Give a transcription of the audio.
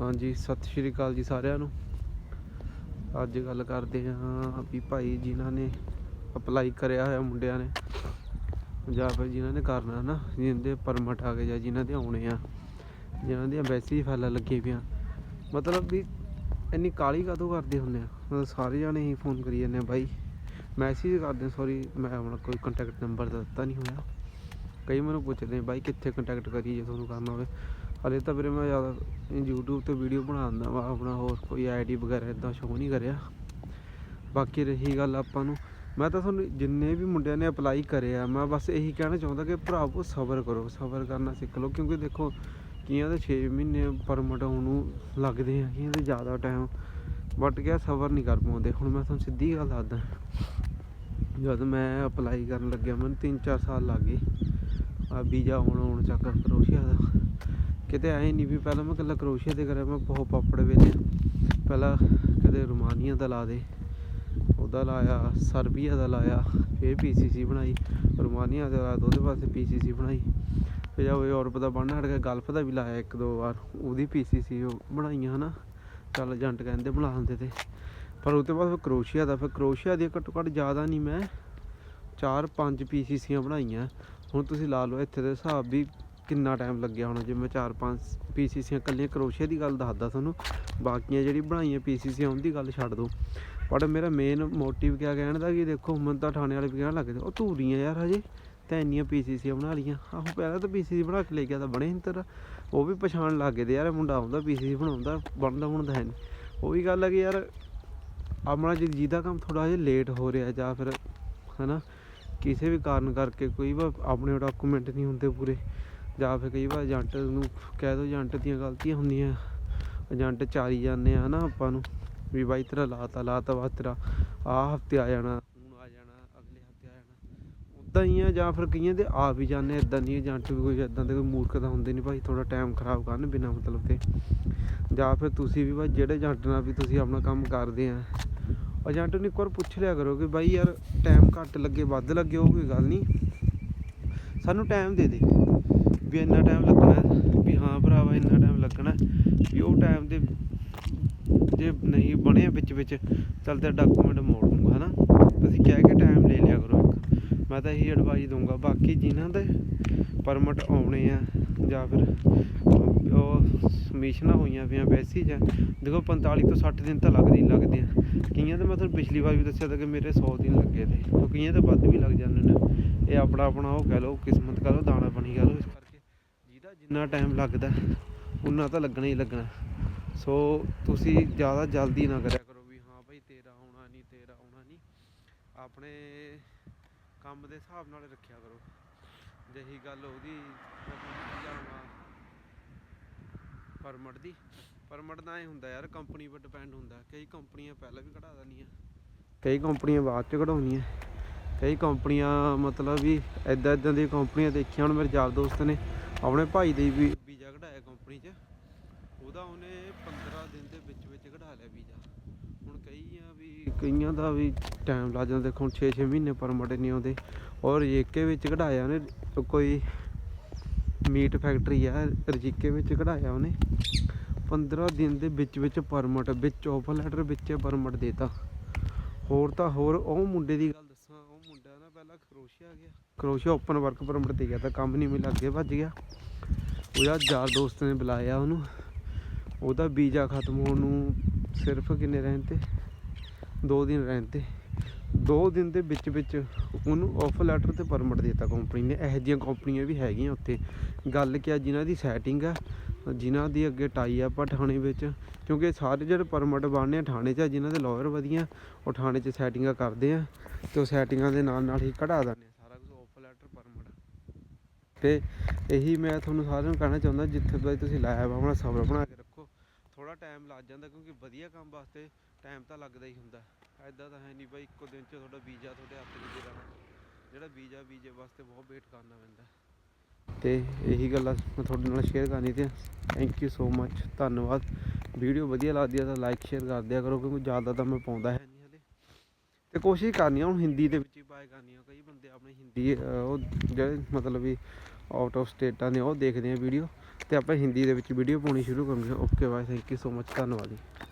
ਹਾਂਜੀ, ਸਤਿ ਸ਼੍ਰੀ ਅਕਾਲ ਜੀ ਸਾਰਿਆਂ ਨੂੰ। ਅੱਜ ਗੱਲ ਕਰਦੇ ਹਾਂ ਵੀ ਭਾਈ ਜਿਨ੍ਹਾਂ ਨੇ ਅਪਲਾਈ ਕਰਿਆ ਹੋਇਆ ਮੁੰਡਿਆਂ ਨੇ, ਜਾਂ ਫਿਰ ਜਿਨ੍ਹਾਂ ਨੇ ਕਰਨਾ ਨਾ, ਜਿਨ੍ਹਾਂ ਪਰਮਿਟ ਆ ਗਏ ਜਾਂ ਜਿਨ੍ਹਾਂ ਦੇ ਆਉਣੇ ਆ, ਜਿਨ੍ਹਾਂ ਦੀਆਂ ਵੈਸੇ ਹੀ ਫਾਈਲਾਂ ਲੱਗੀਆਂ ਪਈਆਂ। ਮਤਲਬ ਵੀ ਇੰਨੀ ਕਾਲੀ ਕਾਹਤੋਂ ਕਰਦੇ ਹੁੰਦੇ ਆ? ਮਤਲਬ ਸਾਰੇ ਜਾਣੇ ਹੀ ਫੋਨ ਕਰੀ ਜਾਂਦੇ ਆ ਬਾਈ ਮੈਸੇਜ ਕਰਦੇ ਸੌਰੀ ਮੈਂ ਆਪਣਾ ਕੋਈ ਕੰਟੈਕਟ ਨੰਬਰ ਦਿੱਤਾ ਨਹੀਂ ਹੋਇਆ। ਕਈ ਮੈਨੂੰ ਪੁੱਛਦੇ ਬਾਈ ਕਿੱਥੇ ਕੰਟੈਕਟ ਕਰੀਏ ਤੁਹਾਨੂੰ ਕਰਨਾ ਹੋਵੇ? ਹਲੇ ਤਾਂ ਵੀਰੇ ਮੈਂ ਜ਼ਿਆਦਾ YouTube ਤੇ ਵੀਡੀਓ ਬਣਾਉਂਦਾ ਵਾ, ਆਪਣਾ ਹੋਰ ਕੋਈ ਆਈਡੀ ਵਗੈਰਾ ਇਦਾਂ ਸ਼ੋਅ ਨਹੀਂ ਕਰਿਆ। ਬਾਕੀ ਰਹੀ ਗੱਲ ਆਪਾਂ ਨੂੰ, ਮੈਂ ਤਾਂ ਤੁਹਾਨੂੰ ਜਿੰਨੇ ਵੀ ਮੁੰਡਿਆਂ ਨੇ ਅਪਲਾਈ ਕਰਿਆ, ਮੈਂ ਬਸ ਇਹੀ ਕਹਿਣਾ ਚਾਹੁੰਦਾ ਕਿ ਭਰਾਵੋ ਸਬਰ ਕਰੋ, ਸਬਰ ਕਰਨਾ ਸਿੱਖ ਲਓ, ਕਿਉਂਕਿ ਦੇਖੋ ਕਈਆਂ ਦੇ 6 ਮਹੀਨੇ ਪਰਮਿਟ ਆਉਣ ਨੂੰ ਲੱਗਦੇ ਆ, ਕਈਆਂ ਦੇ ਜ਼ਿਆਦਾ ਟਾਈਮ ਬਟ ਕਿਆ ਸਬਰ ਨਹੀਂ ਕਰ ਪਾਉਂਦੇ। ਹੁਣ ਮੈਂ ਤੁਹਾਨੂੰ ਸਿੱਧੀ ਗੱਲ ਦੱਸਦਾ, ਜਦ ਮੈਂ ਅਪਲਾਈ ਕਰਨ ਲੱਗਿਆ, ਮੈਨੂੰ 3-4 ਸਾਲ ਲੱਗ ਗਏ, ਆ ਵੀਜ਼ਾ ਹੁਣ ਆਉਣ ਚੱਕਰ ਕਰੋਸ਼ੀਆ ਦਾ। ਕਿਤੇ ਐ ਨਹੀਂ ਵੀ ਪਹਿਲਾਂ ਮੈਂ ਇਕੱਲਾ ਕਰੋਸ਼ੀਆ ਤੇ ਕਰਿਆ, ਮੈਂ ਬਹੁਤ ਪਾਪੜ ਵੇਲੇ। ਪਹਿਲਾਂ ਕਦੇ ਰੋਮਾਨੀਆ ਦਾ ਲਾ ਦੇ, ਉਹਦਾ ਲਾਇਆ, ਸਰਬੀਆ ਦਾ ਲਾਇਆ, ਫਿਰ ਪੀਸੀਸੀ ਬਣਾਈ, ਰੋਮਾਨੀਆ ਦਾ ਲਾਇਆ ਉਹਦੇ ਵਾਸਤੇ ਪੀਸੀਸੀ ਬਣਾਈ। ਫਿਰ ਜਾ ਯੂਰਪ ਦਾ ਬਣਨਾ ਹਟ ਗਿਆ ਗਲਫ ਦਾ ਵੀ ਲਾਇਆ ਇੱਕ ਦੋ ਵਾਰ, ਉਹਦੀ ਪੀਸੀਸੀ ਬਣਾਈਆਂ ਹਨਾ। ਚੱਲ ਏਜੰਟ ਕਹਿੰਦੇ ਬਣਾ ਦਿੰਦੇ ਤੇ। ਪਰ ਉਹਦੇ ਬਾਅਦ ਫਿਰ ਕਰੋਸ਼ੀਆ ਦਾ, ਫਿਰ ਕਰੋਸ਼ੀਆ ਦੀ ਘੱਟੋ ਘੱਟ ਜ਼ਿਆਦਾ ਨਹੀਂ ਮੈਂ ਚਾਰ ਪੰਜ ਪੀਸੀਸੀਆਂ ਬਣਾਈਆਂ। ਹੁਣ ਤੁਸੀਂ ਲਾ ਲਓ, ਇੱਥੇ ਦੇ ਹਿਸਾਬ ਵੀ ਕਿੰਨਾ ਟਾਈਮ ਲੱਗਿਆ ਹੋਣਾ? ਜੇ ਮੈਂ ਚਾਰ ਪੰਜ ਪੀਸੀਸੀਆਂ ਕੱਲੀਆਂ ਕਰੋਸ਼ੀਆ ਦੀ ਗੱਲ ਦੱਸਦਾ ਤੁਹਾਨੂੰ। ਬਾਕੀਆਂ ਜਿਹੜੀ ਬਣਾਈਆਂ ਪੀਸੀਸੀਆਂ ਉਹਦੀ ਗੱਲ ਛੱਡ ਦਿਓ। ਪਰ ਮੇਰਾ ਮੇਨ ਮੋਟਿਵ ਕਿਆ ਕਹਿਣ ਦਾ ਕਿ ਦੇਖੋ, ਹੁਣ ਤਾਂ ਥਾਣੇ ਵਾਲੇ ਵੀ ਕਹਿਣ ਲੱਗੇ ਉਹ ਧੂਰੀਆਂ ਯਾਰ ਹਜੇ। ਤਾਂ ਇੰਨੀਆਂ ਪੀਸੀਸੀਆਂ ਬਣਾ ਲਈਆਂ। ਆਹੋ, ਪਹਿਲਾਂ ਤਾਂ ਪੀਸੀਸੀ ਬਣਾ ਕੇ ਲੈ ਗਿਆ ਤਾਂ ਬਣੇ ਨਹੀਂ ਤੇਰਾ। ਉਹ ਵੀ ਪਛਾਣ ਲੱਗ ਗਏ ਤੇ ਯਾਰ ਇਹ ਮੁੰਡਾ ਆਉਂਦਾ ਪੀਸੀਸੀ ਬਣਾਉਂਦਾ, ਬਣਦਾ ਬਣਦਾ ਹੈ ਨਹੀਂ ਉਹ ਵੀ ਗੱਲ ਹੈ ਕਿ ਯਾਰ, ਆਪਣਾ ਜੀ ਜਿਹਦਾ ਕੰਮ ਥੋੜਾ ਜਿਹਾ ਲੇਟ ਹੋ ਰਿਹਾ ਜਾਂ ਫਿਰ, ਹਨਾ? ਕਿਸੇ ਵੀ ਕਾਰਨ ਕਰਕੇ ਕੋਈ ਆਪਣੇ ਡਾਕੂਮੈਂਟ ਨਹੀਂ ਹੁੰਦੇ ਪੂਰੇ। ਜਾਂ ਫਿਰ ਕਈ ਵਾਰ ਏਜੰਟ ਨੂੰ ਕਹਿ ਦੋ, ਏਜੰਟ ਦੀਆਂ ਗਲਤੀਆਂ ਹੁੰਦੀਆਂ, ਏਜੰਟ ਚਾਰੀ ਜਾਂਦੇ ਆ, ਹਨਾ ਆਪਾਂ ਨੂੰ, ਵੀ ਬਾਈ ਤੇਰਾ ਲਾਤਾ ਲਾਤਾ ਵਾ ਤੇਰਾ ਆਹ ਹਫ਼ਤੇ ਆ ਜਾਣਾ, ਹੁਣ ਆ ਜਾਣਾ, ਅਗਲੇ ਹਫ਼ਤੇ ਆ ਜਾਣਾ। ਉਦਾਂ ਹੀ ਆ ਜਾਂ ਫਿਰ ਕਈਆਂ ਦੇ ਆ ਵੀ ਜਾਂਦੇ ਇਦਾਂ ਨਹੀਂ ਏਜੰਟ ਵੀ ਕੋਈ ਇਦਾਂ ਦੇ ਕੋਈ ਮੂਰਖ ਤਾਂ ਹੁੰਦੇ ਨਹੀਂ ਭਾਈ ਥੋੜਾ ਟਾਈਮ ਖਰਾਬ ਕਰਨ ਬਿਨਾਂ ਮਤਲਬ ਤੇ ਜਾਂ ਫਿਰ ਤੁਸੀਂ ਵੀ ਭਾਈ ਜਿਹੜੇ ਏਜੰਟ ਨਾਲ ਵੀ ਤੁਸੀਂ ਆਪਣਾ ਕੰਮ ਕਰਦੇ ਆ, ਏਜੰਟ ਨੂੰ ਇੱਕ ਵਾਰ ਪੁੱਛ ਲਿਆ ਕਰੋ ਕਿ ਬਾਈ ਯਾਰ ਟਾਈਮ ਘੱਟ ਲੱਗੇ, ਵੱਧ ਲੱਗੇ, ਉਹ ਕੋਈ ਗੱਲ ਨਹੀਂ। ਸਾਨੂੰ ਟਾਈਮ ਦੇ ਦੇ। ਵੀ ਇੰਨਾ ਟਾਈਮ ਲੱਗਣਾ ਵੀ ਹਾਂ ਭਰਾਵਾ ਇੰਨਾ ਟਾਈਮ ਲੱਗਣਾ ਵੀ ਉਹ ਟਾਈਮ ਦੇ ਜੇ ਨਹੀਂ ਬਣਿਆ ਵਿੱਚ ਵਿੱਚ, ਚੱਲ ਤੇ ਡਾਕੂਮੈਂਟ ਮੋੜ ਦੂੰਗਾ, ਹਨਾ? ਤੁਸੀਂ ਕਹਿ ਕੇ ਟਾਈਮ ਲੈ ਲਿਆ ਕਰੋ ਇੱਕ। ਮੈਂ ਤਾਂ ਇਹੀ ਐਡਵਾਈਸ ਦੂੰਗਾ ਬਾਕੀ ਜਿਨ੍ਹਾਂ ਦੇ ਪਰਮਿਟ ਆਉਣੇ ਆ, ਜਾਂ ਫਿਰ ਉਹ ਸਮਿਸ਼ਨਾਂ ਹੋਈਆਂ ਪਈਆਂ ਵੈਸੀ ਜਾਂ, ਦੇਖੋ 45 ਤੋਂ 60 ਦਿਨ ਤਾਂ ਲੱਗਦੇ ਹੀ ਲੱਗਦੇ ਆ। ਕਈਆਂ ਤਾਂ ਮੈਂ ਤੁਹਾਨੂੰ ਪਿਛਲੀ ਵਾਰ ਵੀ ਦੱਸਿਆ ਤਾਂ ਕਿ ਮੇਰੇ 100 ਦਿਨ ਲੱਗੇ ਤੇ ਕਈਆਂ ਤੇ ਵੱਧ ਵੀ ਲੱਗ ਜਾਂਦੇ ਨੇ। ਇਹ ਆਪਣਾ ਆਪਣਾ ਉਹ ਕਹਿ ਲਓ, ਕਿਸਮਤ ਕਹਿ ਲਓ ਦਾਣਾ ਬਣੀ ਕਹਿ ਲਓ ਜਿੰਨਾ ਟਾਈਮ ਲੱਗਦਾ, ਉਨਾ ਤਾਂ ਲੱਗਣਾ ਹੀ ਲੱਗਣਾ। ਸੋ ਤੁਸੀਂ ਜ਼ਿਆਦਾ ਜਲਦੀ ਨਾ ਕਰਿਆ ਕਰੋ ਵੀ ਹਾਂ ਭਾਈ ਤੇਰਾ ਆਉਣਾ ਨਹੀਂ ਤੇਰਾ ਆਉਣਾ ਨਹੀਂ ਆਪਣੇ ਕੰਮ ਦੇ ਹਿਸਾਬ ਨਾਲ ਰੱਖਿਆ ਕਰੋ। ਜਿਹੀ ਗੱਲ ਉਹਦੀ ਪਰਮਿਟ ਦੀ। ਪਰਮਿਟ ਦਾ ਇਹ ਹੁੰਦਾ ਯਾਰ ਕੰਪਨੀ 'ਤੇ ਡਿਪੈਂਡ ਹੁੰਦਾ। ਕਈ ਕੰਪਨੀਆਂ ਪਹਿਲਾਂ ਵੀ ਕਢਾ ਦਿੰਦੀਆਂ। ਕਈ ਕੰਪਨੀਆਂ ਬਾਅਦ 'ਚ ਕਢਾਉਂਦੀਆਂ ਕਈ ਕੰਪਨੀਆਂ ਮਤਲਬ ਵੀ ਐਦਾਂ ਐਦਾਂ ਦੀਆਂ ਕੰਪਨੀਆਂ ਦੇਖੀਆਂ, ਹੁਣ ਮੇਰੇ ਯਾਰ ਦੋਸਤ ਨੇ। ਆਪਣੇ ਭਾਈ ਦੇ ਵੀ ਵੀਜ਼ਾ ਕਢਾਇਆ ਕੰਪਨੀ 'ਚ। ਉਹਦਾ ਉਹਨੇ 15 ਦਿਨ ਦੇ ਵਿੱਚ ਵਿੱਚ ਕਢਾ ਲਿਆ ਵੀਜ਼ਾ। ਹੁਣ ਕਈਆਂ ਵੀ ਕਈਆਂ ਦਾ ਵੀ ਟਾਈਮ ਲੱਗ ਜਾਂਦਾ। ਦੇਖੋ, ਹੁਣ 6-6 ਮਹੀਨੇ ਪਰਮਿਟ ਨਹੀਂ ਆਉਂਦੇ ਔਰ ਰਜੀਕੇ ਵਿੱਚ ਕਢਾਇਆ ਉਹਨੇ। ਕੋਈ ਮੀਟ ਫੈਕਟਰੀ ਆ, ਰਜੀਕੇ ਵਿੱਚ ਕਢਾਇਆ ਉਹਨੇ। 15 ਦਿਨ ਦੇ ਵਿੱਚ ਵਿੱਚ ਪਰਮਿਟ ਵਿੱਚ ਆਫਰ ਲੈਟਰ ਵਿੱਚ ਪਰਮਿਟ ਦੇਤਾ। ਹੋਰ ਤਾਂ ਹੋਰ, ਉਹ ਮੁੰਡੇ ਦੀ ਗੱਲ ਦੱਸਾਂ ਕਰੋਸ਼ੀਆ ਗਿਆ। ਕਰੋਸ਼ੀਆ ਓਪਨ ਵਰਕ ਪਰਮਿਟ ਤੇ ਗਿਆ ਤਾਂ ਕੰਮ ਨਹੀਂ ਮਿਲਿਆ, ਅੱਗੇ ਭੱਜ ਗਿਆ। ਉਹਦਾ ਯਾਰ ਦੋਸਤ ਨੇ ਬੁਲਾਇਆ ਉਹਨੂੰ। ਉਹਦਾ ਵੀਜ਼ਾ ਖਤਮ ਹੋਣ ਨੂੰ ਸਿਰਫ ਕਿੰਨੇ ਰਹਿਣ ਤੇ? 2 ਦਿਨ ਰਹਿਣ ਤੇ। 2 ਦਿਨ ਦੇ ਵਿੱਚ ਵਿੱਚ ਉਹਨੂੰ ਆਫਰ ਲੈਟਰ ਤੇ ਪਰਮਿਟ ਦਿੱਤਾ ਕੰਪਨੀ ਨੇ। ਇਹੋ ਜਿਹੀਆਂ ਕੰਪਨੀਆਂ ਵੀ ਹੈਗੀਆਂ ਉੱਥੇ। ਗੱਲ ਕੀ ਆ, ਜਿਨ੍ਹਾਂ ਦੀ ਸੈਟਿੰਗ ਆ, ਜਿਨ੍ਹਾਂ ਦੀ ਅੱਗੇ ਟਾਈ ਆ ਆਪਾਂ ਥਾਣੇ ਵਿੱਚ, ਕਿਉਂਕਿ ਸਾਰੇ ਜਿਹੜੇ ਪਰਮਿਟ ਬਣਨੇ ਆ, ਥਾਣੇ 'ਚ ਆ, ਜਿਨ੍ਹਾਂ ਦੇ ਲਾਇਰ ਵਧੀਆ, ਉਹ ਥਾਣੇ 'ਚ ਸੈਟਿੰਗਾਂ ਕਰਦੇ ਆ ਤੇ ਉਹ ਸੈਟਿੰਗਾਂ ਦੇ ਨਾਲ ਨਾਲ ਹੀ ਕਢਾ ਦਿੰਦੇ ਆ ਸਾਰਾ ਕੁਝ ਆਫਰ ਲੈਟਰ ਪਰਮਿਟ ਤੇ ਇਹੀ ਮੈਂ ਤੁਹਾਨੂੰ ਸਾਰਿਆਂ ਨੂੰ ਕਹਿਣਾ ਚਾਹੁੰਦਾ, ਜਿੱਥੇ ਬਾਈ ਤੁਸੀਂ ਲਾਇਆ ਵਾ ਆਪਣਾ ਸਬਰ ਬਣਾ ਥੋੜਾ ਟਾਈਮ ਲੱਗ ਜਾਂਦਾ ਕਿਉਂਕਿ ਵਧੀਆ ਕੰਮ ਵਾਸਤੇ ਟਾਈਮ ਤਾਂ ਲੱਗਦਾ ਹੀ ਹੁੰਦਾ। ਐਦਾਂ ਤਾਂ ਹੈ ਨਹੀਂ ਬਾਈ ਇੱਕੋ ਦਿਨ 'ਚ ਤੁਹਾਡਾ ਵੀਜ਼ਾ ਤੁਹਾਡੇ ਹੱਥ 'ਚ ਦੇ ਜਿਹੜਾ ਵੀਜ਼ਾ ਵੀਜ਼ੇ ਵਾਸਤੇ ਬਹੁਤ ਵੇਟ ਕਰਨਾ ਪੈਂਦਾ। ਤੇ ਇਹੀ ਗੱਲਾਂ ਮੈਂ ਤੁਹਾਡੇ ਨਾਲ ਸ਼ੇਅਰ ਕਰਨੀ ਸੀ। ਥੈਂਕ ਯੂ ਸੋ ਮੱਚ ਧੰਨਵਾਦ। ਵੀਡੀਓ ਵਧੀਆ ਲੱਗਦੀ ਆ ਤਾਂ ਲਾਈਕ ਸ਼ੇਅਰ ਕਰ ਦਿਆ ਕਰੋ ਕਿਉਂਕਿ ਜ਼ਿਆਦਾ ਤਾਂ ਮੈਂ ਪਾਉਂਦਾ ਹੈ ਨਹੀਂ ਹਲੇ। ਤੇ ਕੋਸ਼ਿਸ਼ ਕਰਨੀ ਆ ਹੁਣ ਹਿੰਦੀ ਦੇ ਵਿੱਚ ਕਰਨੀ ਆ ਕਈ ਬੰਦੇ ਆਪਣੇ ਹਿੰਦੀ ਉਹ ਜਿਹੜੇ ਮਤਲਬ ਵੀ ਆਊਟ ਆਫ ਸਟੇਟਾਂ ਨੇ, ਉਹ ਦੇਖਦੇ ਆ ਵੀਡੀਓ ਤੇ ਆਪਾਂ ਹਿੰਦੀ ਦੇ ਵਿੱਚ ਵੀਡੀਓ ਪਾਉਣੀ ਸ਼ੁਰੂ ਕਰਾਂਗੇ okay bye thank you so much ਧੰਨਵਾਦ ਜੀ।